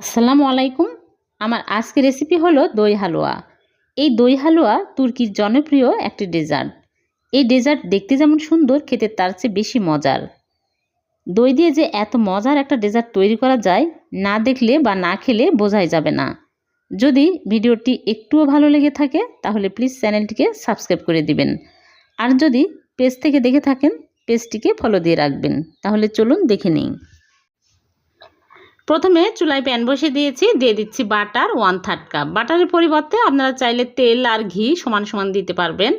আসসালামু আলাইকুম। আমার আজকের রেসিপি হলো দই হালুয়া। এই দই হালুয়া তুর্কির জনপ্রিয় একটি ডেজার্ট এই ডেজার্ট দেখতে যেমন সুন্দর, খেতে তার চেয়ে বেশি মজার। দই দিয়ে যে এত মজার একটা ডেজার্ট তৈরি করা যায়, না দেখলে বা না খেলে বোঝাই যাবে না। যদি ভিডিওটি একটুও ভালো লেগে থাকে, তাহলে প্লিজ চ্যানেলটিকে সাবস্ক্রাইব করে দিবেন। আর যদি পেজ থেকে দেখে থাকেন পেজটিকে ফলো দিয়ে রাখবেন। তাহলে চলুন দেখে নিই। প্রথমে চুলায় প্যান বসিয়ে দিয়েছি, দিয়ে দিচ্ছি বাটার ওয়ান থার্ড কাপ বাটারের পরিবর্তে আপনারা চাইলে তেল আর ঘি সমান সমান দিতে পারবেন।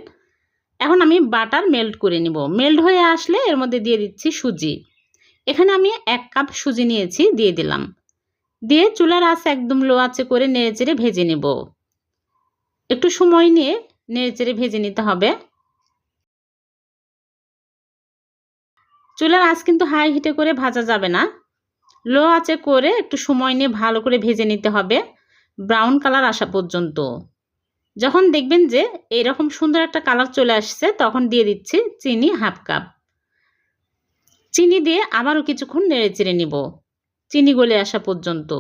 এখন আমি বাটার মেল্ট করে নিব। মেল্ট হয়ে আসলে এর মধ্যে দিয়ে দিচ্ছি সুজি। এখানে আমি এক কাপ সুজি নিয়েছি, দিয়ে দিলাম। দিয়ে চুলার আঁচ একদম লো আঁচে করে নেড়ে চেড়ে ভেজে নেব। একটু সময় নিয়ে নেড়ে চেড়ে ভেজে নিতে হবে। চুলার আঁচ কিন্তু হাই হিটে করে ভাজা যাবে না। লো আঁচে করে একটু সময় নিয়ে ভালো করে ভেজে নিতে হবে ব্রাউন কালার আসা পর্যন্ত। যখন দেখবেন যে এইরকম সুন্দর একটা কালার চলে আসছে, তখন দিয়ে দিচ্ছি চিনি হাফ কাপ। চিনি দিয়ে আবারও কিছুক্ষণ নেড়ে চেড়ে নিব। চিনি গলে আসা পর্যন্ত।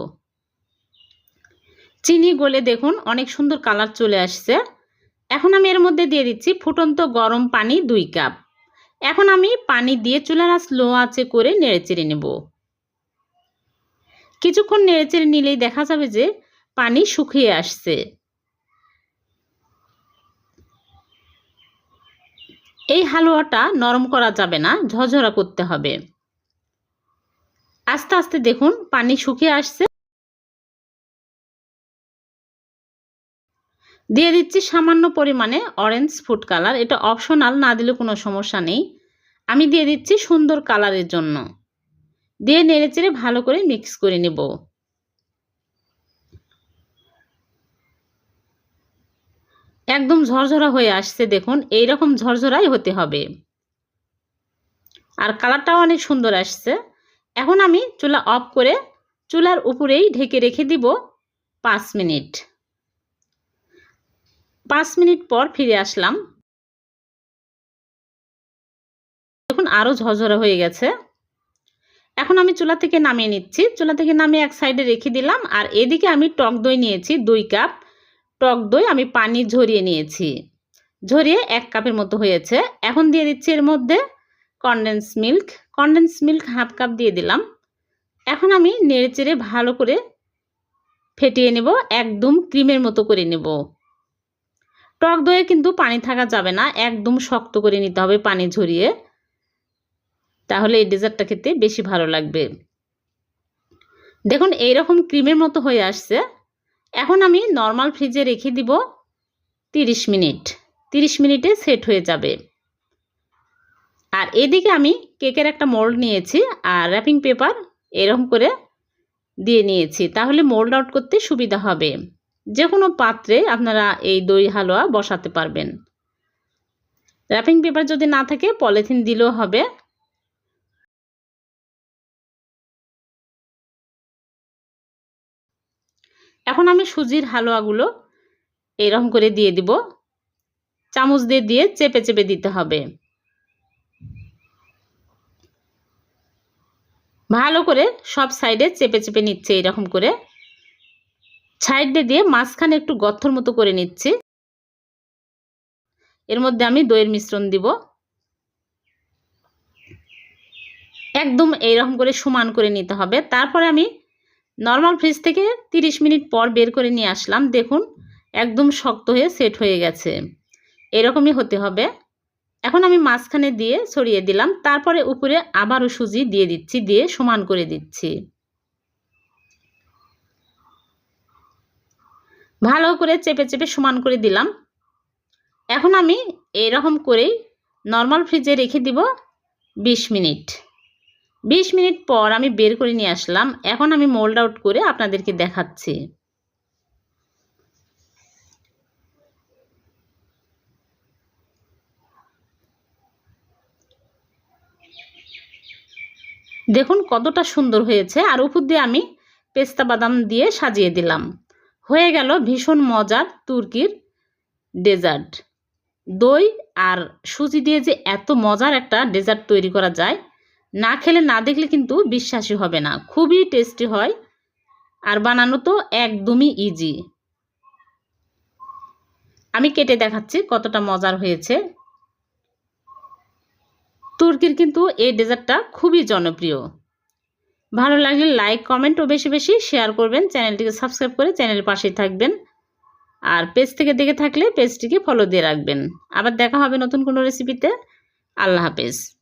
চিনি গলে দেখুন অনেক সুন্দর কালার চলে আসছে। এখন আমি এর মধ্যে দিয়ে দিচ্ছি ফুটন্ত গরম পানি দুই কাপ। এখন আমি পানি দিয়ে চুলার আঁচ লো আঁচে করে নেড়ে চেড়ে নেব। কিছুক্ষণ নেড়েচেড়ে নিলেই দেখা যাবে যে পানি শুকিয়ে আসছে। এই হালুয়াটা নরম করা যাবে না, ঝরঝরা করতে হবে। আস্তে আস্তে দেখুন, পানি শুকিয়ে আসছে। দিয়ে দিচ্ছি সামান্য পরিমাণে অরেঞ্জ ফুড কালার এটা অপশনাল না দিলে কোনো সমস্যা নেই। আমি দিয়ে দিচ্ছি সুন্দর কালারের জন্য। দিয়ে নেড়েচেড়ে ভালো করে মিক্স করে নেব। একদম ঝরঝরা হয়ে আসছে দেখুন এই রকম ঝরঝরাই হতে হবে। আর কালারটাও অনেক সুন্দর আসছে। এখন আমি চুলা অফ করে চুলার উপরেই ঢেকে রেখে দিব পাঁচ মিনিট। পাঁচ মিনিট পর ফিরে আসলাম। দেখুন আরও ঝরঝরা হয়ে গেছে। এখন আমি চুলা থেকে নামিয়ে নিচ্ছি। চুলা থেকে নামিয়ে এক সাইডে রেখে দিলাম আর এদিকে আমি টক দই নিয়েছি, দুই কাপ। টক দই আমি পানি ঝরিয়ে নিয়েছি। ঝরিয়ে এক কাপের মতো হয়েছে। এখন দিয়ে দিচ্ছি এর মধ্যে condense milk condense milk half cup দিয়ে দিলাম। এখন আমি নেড়ে চেড়ে ভালো করে ফেটিয়ে নেব, একদম ক্রিমের মতো করে নেব। টক দইয়ে কিন্তু পানি থাকা যাবে না, একদম শক্ত করে নিতে হবে পানি ঝরিয়ে। তাহলে এই ডেজার্টটা খেতে বেশি ভালো লাগবে। দেখুন, এইরকম ক্রিমের মতো হয়ে আসছে। এখন আমি নর্মাল ফ্রিজে রেখে দিব তিরিশ মিনিট। তিরিশ মিনিটে সেট হয়ে যাবে। আর এদিকে আমি কেকের একটা মোল্ড নিয়েছি আর র্যাপিং পেপার এরকম করে দিয়ে নিয়েছি। তাহলে মোল্ড আউট করতে সুবিধা হবে। যে কোনো পাত্রে আপনারা এই দই হালুয়া বসাতে পারবেন। র্যাপিং পেপার যদি না থাকে পলিথিন দিলেও হবে। এখন আমি সুজির হালুয়াগুলো এরকম করে দিয়ে দিব। চামচ দিয়ে দিয়ে চেপে চেপে দিতে হবে। ভালো করে সব সাইডে চেপে চেপে নিচ্ছে এরকম করে। সাইডে দিয়ে মাঝখানে একটু গর্থর মতো করে নিচ্ছি। এর মধ্যে আমি দইয়ের মিশ্রণ দিব। একদম এইরকম করে সমান করে নিতে হবে। তারপরে আমি নর্মাল ফ্রিজ থেকে 30 মিনিট পর বের করে নিয়ে আসলাম। দেখুন, একদম শক্ত হয়ে সেট হয়ে গেছে। এরকমই হতে হবে। এখন আমি মাঝখানে দিয়ে ছড়িয়ে দিলাম। তারপরে উপরে আবারও সুজি দিয়ে দিচ্ছি, দিয়ে সমান করে দিচ্ছি। ভালো করে চেপে চেপে সমান করে দিলাম। এখন আমি এরকম করেই নর্মাল ফ্রিজে রেখে দিব 20 মিনিট। বিশ মিনিট পর আমি বের করে নিয়ে আসলাম। এখন আমি মোল্ড আউট করে আপনাদেরকে দেখাচ্ছি। দেখুন কতটা সুন্দর হয়েছে। আর উপর দিয়ে আমি পেস্তা বাদাম দিয়ে সাজিয়ে দিলাম। হয়ে গেল ভীষণ মজার তুর্কির ডেজার্ট। দই আর সুজি দিয়ে যে এত মজার একটা ডেজার্ট তৈরি করা যায় না খেলে না দেখলে কিন্তু বিশ্বাসী হবে না। খুবই টেস্টি হয় আর বানানো তো একদমই ইজি আমি কেটে দেখাচ্ছি কতটা মজার হয়েছে। তুর্কির কিন্তু এই ডেজার্টটা খুবই জনপ্রিয়। ভালো লাগলে লাইক কমেন্ট ও বেশি বেশি শেয়ার করবেন। চ্যানেলটিকে সাবস্ক্রাইব করে চ্যানেলের পাশেই থাকবেন। আর পেজ থেকে দেখে থাকলে পেজটিকে ফলো দিয়ে রাখবেন। আবার দেখা হবে নতুন কোনো রেসিপিতে আল্লাহ হাফেজ।